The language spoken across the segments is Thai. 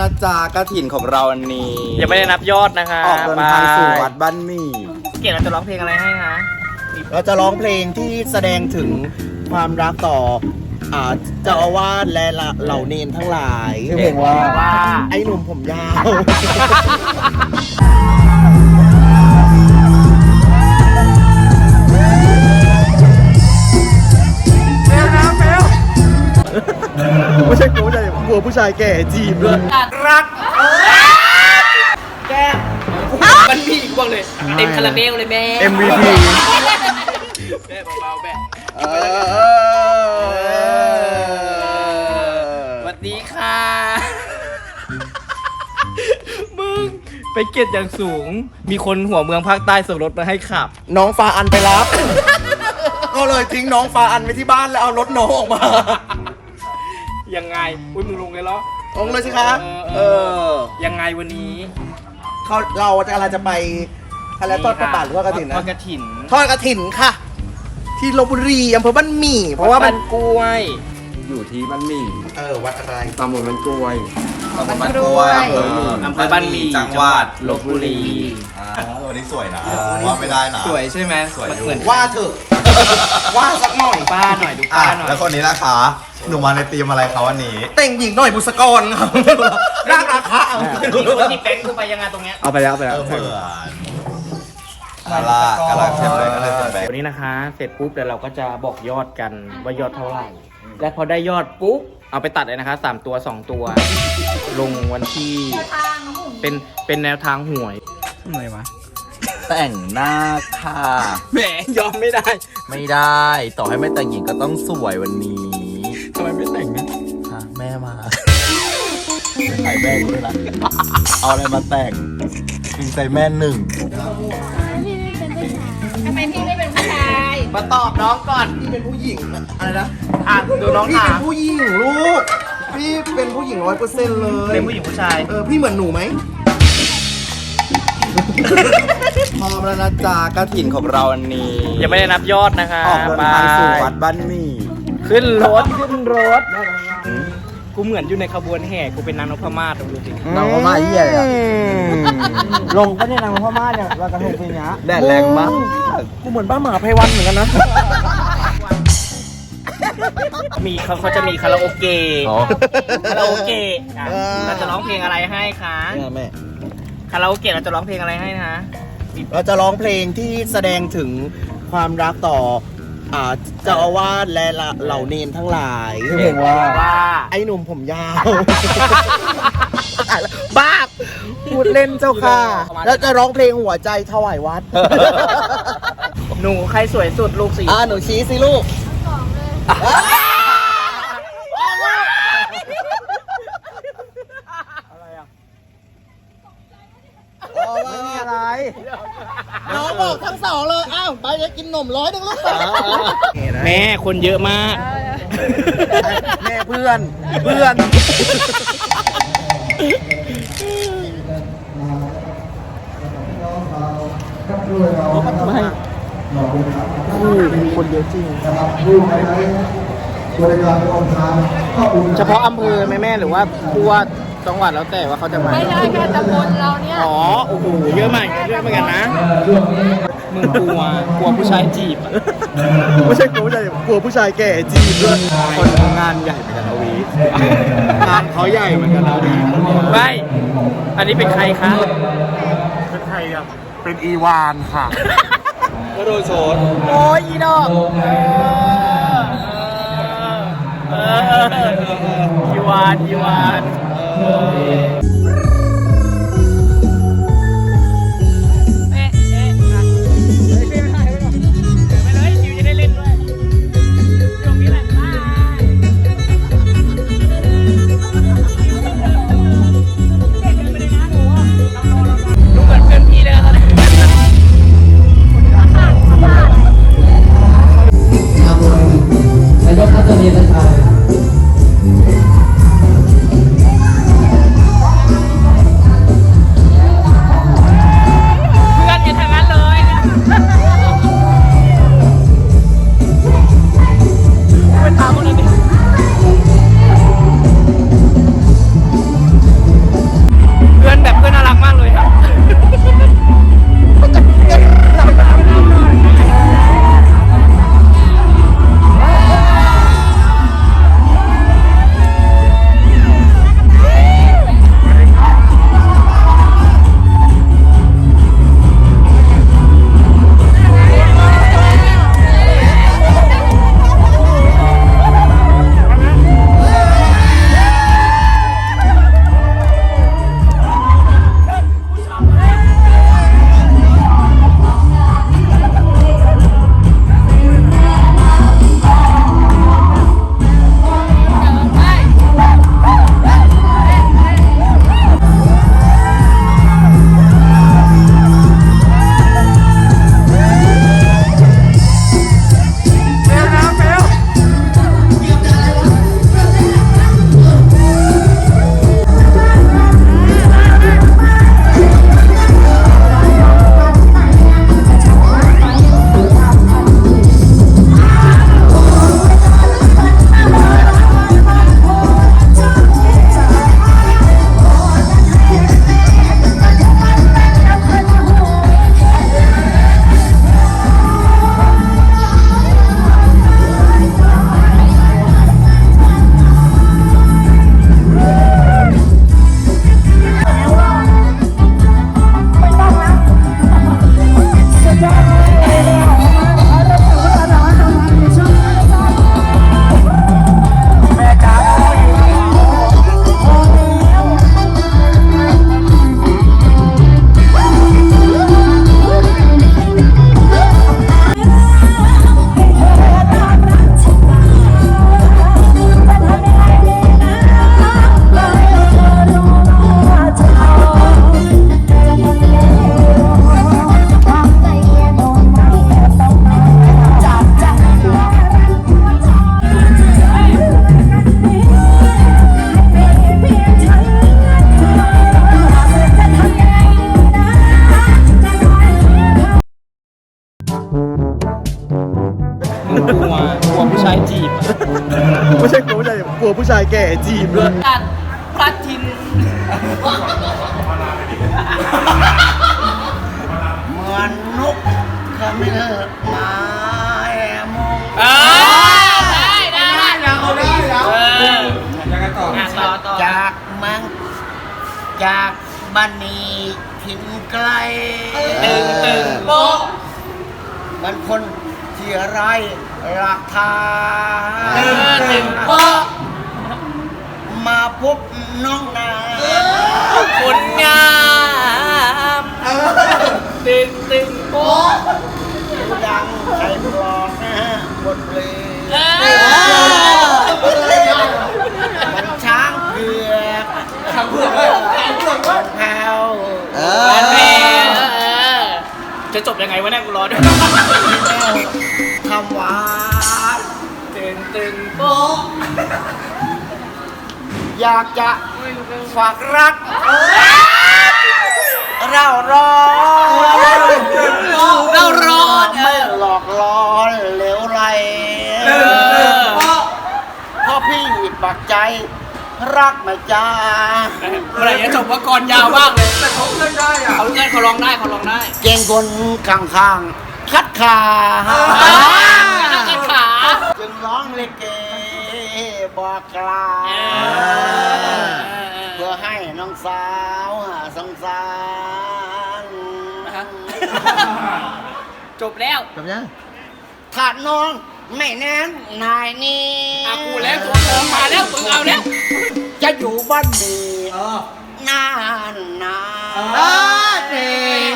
นะจ๊ะกระถินของเราอันนี้ยังไม่ได้นับยอดนะคะออกเดินทางสู่วัดบ้านหมี่เกดเราจะร้องเพลงอะไรให้คะเราจะร้องเพลงที่แสดงถึงความรักต่ออ่าเจ้าอาวาสและเหล่าเนนทั้งหลายชื่อเพลงว่าว่าไอ้หนุ่มผมยาว ไม่ใช่ กูแต่กลัวผู้ชายแก่จีบด้วยรักแก้มมันมีอีกบ้างเลยเต็มคาราเมลเลยแม่ MVP แม่เบาๆแม่เออสวัสดีค่ะ มึงไปเกียรติอย่างสูง มีคนหัวเมืองภาคใต้ส่งรถมาให้ขับ น้องฟาอันไปรับ ก็เลยทิ้งน้องฟาอันไว้ที่บ้านแล้วเอารถน้องออกมา ยังไงอุ้ยมึงลงเลยเหรอ ลงเลยสิคะเออยังไงวันนี้เขาเราจะอะไรจะไปอะไรทอดกระบาดหรือว่ากระถิ่นทนะอดกระถิ่นทอดกระถิ่นค่ะ ที่ลบบุรีอำเภอบ้านหมี่เพราะว่ามัน กล้วย อยู่ที่บ้านหมี่เออวัดอะไร ตำบลบ้านกล้วย ตำบลบ้านกล้วยอำเภอหมี่อำเภอบ้านหมี่ จังหวัดลบบุรี อ่าวันนี้สวยนะว่าไม่ได้นะ สวยใช่ไหมสวยอยู่เหมือนว่าเถอะ ว่าสักหน่อย ป้าหน่อยดูอะป้าหน่อย แล้วคนนี้นะคะ หนูมาในธีมอะไรคะวันนี้ แต่งหญิงหน่อยบุษกรครับร่างราคาเอามีคนที่แป้งกูไปยังไงตรงเนี้ยเอาไปแล้วไปแล้วเพื่อนอะไรกำลังเทมเลยก็เลยเป็นแบงวันนี้นะคะ เสร็จปุ๊บเดี๋ยวเราก็จะบอกยอดกันว่ายอดเท่าไหร่ และพอได้ยอดปุ๊บ เอาไปตัดเลยนะคะสามตัวสองตัว ลงวันที่ เป็น เป็นแนวทางหวยทำไมวะแต่งหน้าค่ะ แหมยอมไม่ได้ ไม่ได้ ต่อให้ไม่แต่งหญิงก็ต้องสวยวันนี้ ทำไมไม่แต่งนะฮะแม่มาใส่แม่ด้วยล่ะเอาอะไรมาแต่งกินใส่แม่หนึ่งทำไมพี่ไม่เป็นผู้ชายมาตอบน้องก่อนพี่เป็นผู้หญิงอะไรนะอะดูน้องพี่ถาเป็นมผู้หญิงลูกพี่เป็นผู้หญิงร้อยเปอร์เซ็นต์เลยเป็นผู้หญิงผู้ชาย เออพี่เหมือนหนูไหม พร้อมแล้วนะจ๊ะกระถินของเราอันนี้ยังไม่ได้นับยอดนะคะออกเดินทางสู่วัดบ้านหมี่ ขึ้นรถขึ้นรถ กูเหมือนอยู่ในขบวนแห่กูเป็นนางนพมาศดูสิน้องก็มาเยี่ยเลยอะลงก็ได้นางพ่อมาเนี่ยเราจะลงเพลงนี้แดดแรงมากกูเหมือนบ้าหมาไพวันเหมือนกันนะ มีเขาเขาจะมีคาราโอเกะอ๋อ คาราโอเกะอะเออ เราจะร้องเพลงอะไรให้คะเนี่ยแม่ คาราโอเกะเราจะร้องเพลงอะไรให้นะคะเราจะร้องเพลงที่แสดงถึงความรักต่อ อ่าเจ้าอาวาสและเหล่าเนนทั้งหลาย ชื่อเพลงว่าว่าไอ้หนุ่มผมยาว บ้าพูดเล่นเจ้าค่ะ แล้วจะร้องเพลงหัวใจถวายวัด หนูใครสวยสุดลูกสี อ่าหนูชี้สิลูก ไม่มีอะไร น้องบอกทั้งสองเลย อ้าวไปจะกินนมร้อยหนึ่งลูกแม่คนเยอะมาก แม่เพื่อน เพื่อนมีคนเยอะจริง เฉพาะอำเภอแม่แม่หรือว่าผู้ว่า จังหวัดแล้วแต่ว่าเขาจะมา ไม่ได้แค่ตำบลเราเนี่ย อ๋อ โอ้โห เยอะมากเยอะเหมือนกันนะ มึงกลัว กลัวผู้ชายจีบอะไม่ใช่กูแต่กลัวผู้ชายแก่จีบด้วยคนงานใหญ่เหมือนกันนะวีงานเขาใหญ่เหมือนกันนะวีไม่ อันนี้เป็นใครคะเป็นใครอะเป็นอีวานค่ะก็โดนโชนโอ้ยอีดอกเออเออเอออีวานอีวาน เจากบ้านนี้ถิ่นไกลตึงตึงโป๊ะมันคนที่ไรราคาตึงตึงโป๊ะมาพบน้องนาคนงามตึงตึงโป๊ะดังใครปลอกนะบทเพลง เออ มันช้างเผือกช้างเผือกของแพว วันเพลงเออ จะจบยังไงวะเนี่ยกูรอด้วยคำหวานตึงตึงโป๊ะอยากจะฝากรัก เราร้อนเราร้อนไม่หลอกล้อนเหลวไหลเออเพราะพี่ปักใจ รักไม่จ้าเมื่อไหร่จะจบว่ากรยาวมากเลยแต่เขาเล่นได้อะเขาเล่นเขาร้องได้เขาร้องได้เก่งคนข้างข้างๆคัดขานักกระขาจึงร้องเลเกบอกกล่าวเออเพื่อให้น้องสาวหาสงสารจบแล้วจบยังถ้าน้องไม่แน่นนายนี่อากูแล้วตัวโกงมาแล้วมึงเอาแล้ว จะอยู่บ้านดีนานนานเด็ก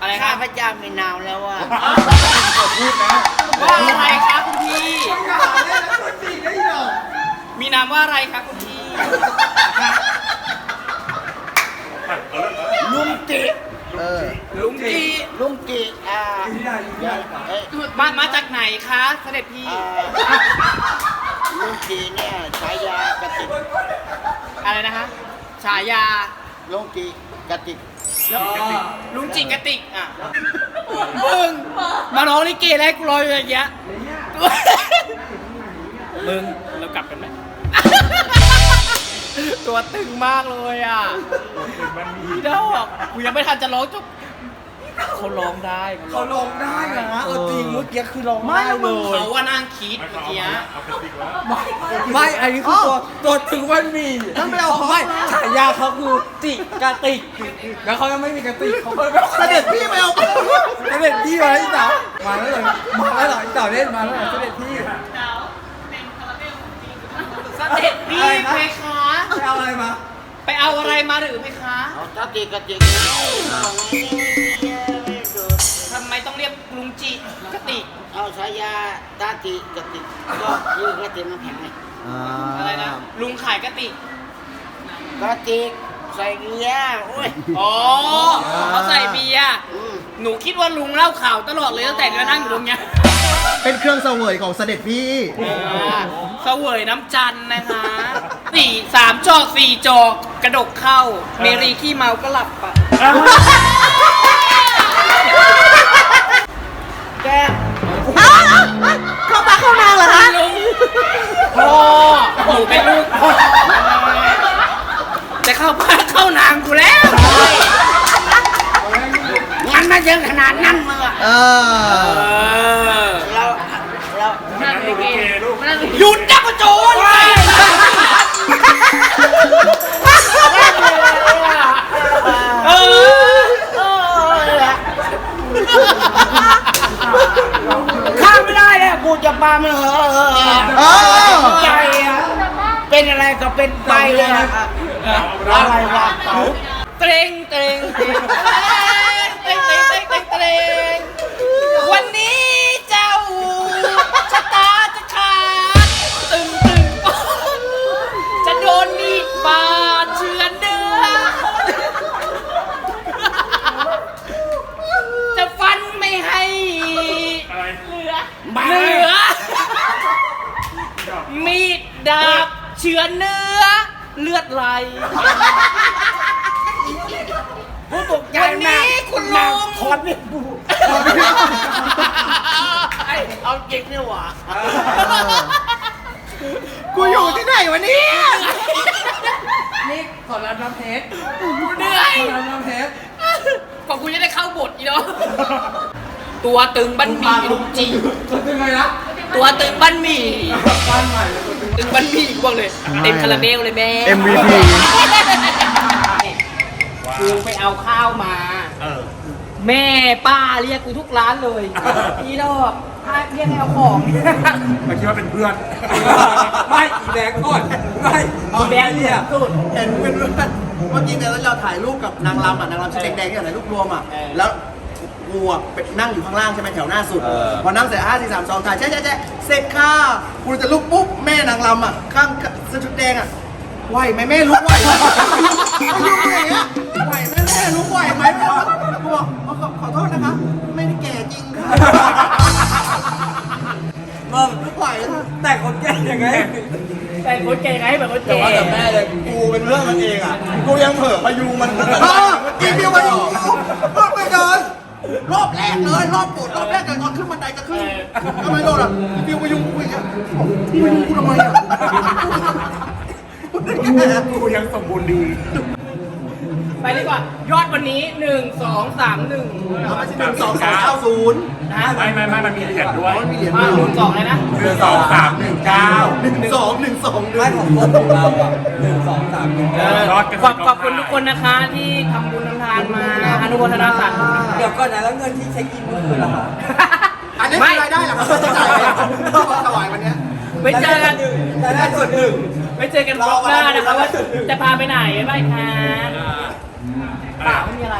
อะไรคข้ารับพเจ้ามีนามแล้วว่าว่าอะไรครับคุณพี่ มีนามว่าอะไรครับคุณพี่ ลุงกิ เออ ลุงจี ลุงกิ อ่าเอ้ยมามาจากไหนคะ เสด็จพี่อ่าลุงกิเนี่ยฉายากระติกอะไรนะคะ ฉายาลุงกิกระติกลุงจิกกระติกอะมึงมาร้องลิเกแล้วกูรออยู่อย่างเงี้ยมึงเรากลับกันไหมตัวตึงมากเลยอะพี่ดอกกูยังไม่ทันจะร้องจบ เขาร้องได้เขาร้องได้นะเออจริงเมื่อกี้คือร้องได้เลยเขาว่านั่งคิดเมื่อกี้ไม่อันนี้คือตัวตัวถึงมันมีนั่นไม่เอาไม่ฉายาเขาคือจิกาติกแล้วเขายังไม่มีกระติกเขาก็ไม่เอาเสด็จพี่ไม่เอาเสด็จพี่มาแล้วอีเต๋ามาแล้วเหรอมาแล้วเหรออีเต๋าเล่นมาแล้วเหรอเสด็จพี่เสด็จพี่เพคะไปเอาอะไรมา ไปเอาอะไรมาหรือเพคะเอากระติกกระติก จิกระติกเอาฉายาตาติกระติกก็คือกระติกน้ำแข็งไงอะไรนะลุงขายกระติกกระติกใส่เกียร์โอ้ยอ๋อเขาใส่เบียร์อืมหนูคิดว่าลุงเล่าข่าวตลอดเลยตั้งแต่เดินนั่งอยู่ตรงเนี้ยเป็นเครื่องเสวยของเสด็จพี่เสวยน้ำจันทร์นะคะสี่สามจอกสี่จอกกระดกเข้า เมรีขี้เมาก็หลับไปแกเข้าปากเข้านางเหรอคะลุงพ่อหนูเป็นลูกพ่อจะเข้าบ้านเข้านางกูแล้วงั้นไม่เยอะขนาดนั้นมึงอะ เออ กูจะปามันเหอเออใจอะเป็นอะไรก็เป็นไปเลยอะอะไรวะเตรงเตรงเตรง ลือเหลือมีดดาบเฉือนเนื้อ เลือดไหลกูตกใจวันมากนี้คุณลุงถอนนี่กูเอาจริงนี่หว่ากูอยู่ที่ไหนวะเนี่ย นี่ขอรับน้ำเพชรเหนื่อยขอรับน้ำเพชรกว่ากูจะได้เข้าบทอีเนาะ ตัวตึงบันหมี่ลุงจริงคนเป็นไงนะตัวตึงบันหมี่บ้านใหม่เลยคนเป็นตึงบันหมี่กูบอกเลยเต็มคาราเบลเลยแม่ MVP กูไปเอาข้าวมาแม่ป้าเรียกกูทุกร้านเลยอีดอกถ้าเรียกให้เอาของ มาคิดว่าเป็นเพื่อน ไม่อีแบงก่อนไม่อีแบงค์เนี่ยสุดเห็นเป็นเพื่อนเมื่อกี้เนี่ยเราถ่ายรูปกับนางรำอะนางรำชุดแดงๆที่ถ่ายรูปรวมอะเออแล้ว กูอะไปนั่งอยู่ข้างล่างใช่ไหมแถวหน้าสุดพอนั่งเสร็จห้าสี่สามสองถ่ายแช่แช่แช่เสร็จค่ะกูจะลุกปุ๊บแม่นางรำอะข้างเสื้อชุดแดงอะไหวไหมแม่ลุกไหวไหมลุกอย่างเงี้ยไหวไหมแม่ลุกไหวไหมกูบอกขอขอขอโทษนะคะไม่ได้แก่จริงค่ะมึงลุกไหวค่ะ แต่คนแก่ยังไง แต่คนเก่งไงแบบคนเก่งกูเป็นเรื่องมันเองอะ กูยังเผลอพยุงมันกินเดียวพยุงรอบไปเดิน รอบแรกเลยรอบปวดรอบแรกเลยตอนขึ้นบันไดจะขึ้นทำไมโดนอะกินเดียวพยุงกูอีกอะพยุงกูทำไมอะ กูยังสมบูรณ์ดี ไปดีกว่า ยอดวันนี้หนึ่งสองสามหนึ่งเอาไปสิหนึ่งสองสามเก้าศูนย์นะไม่ไม่ไม่มันมีเหรียญด้วยมันมีเหรียญมาหนึ่งสองเลยนะหนึ่งสองสามหนึ่งเก้าหนึ่งสองหนึ่งสองหนึ่งยอดกันขอบขอบคุณทุกคนนะคะที่ทำบุญทำทานมาอนุโมทนาสาธุเดี๋ยวก่อนนะแล้วเงินที่เช็คอินเมื่อคืนเหรอคะอันนี้คือรายได้เหรอครับที่จ่ายไปถวายวันเนี้ยไปเจอกันแต่ได้ส่วนหนึ่งไปเจอกันรอบหน้านะคะว่าจะพาไปไหนบ๊ายบายค่ะ เปล่าไม่มีอะไร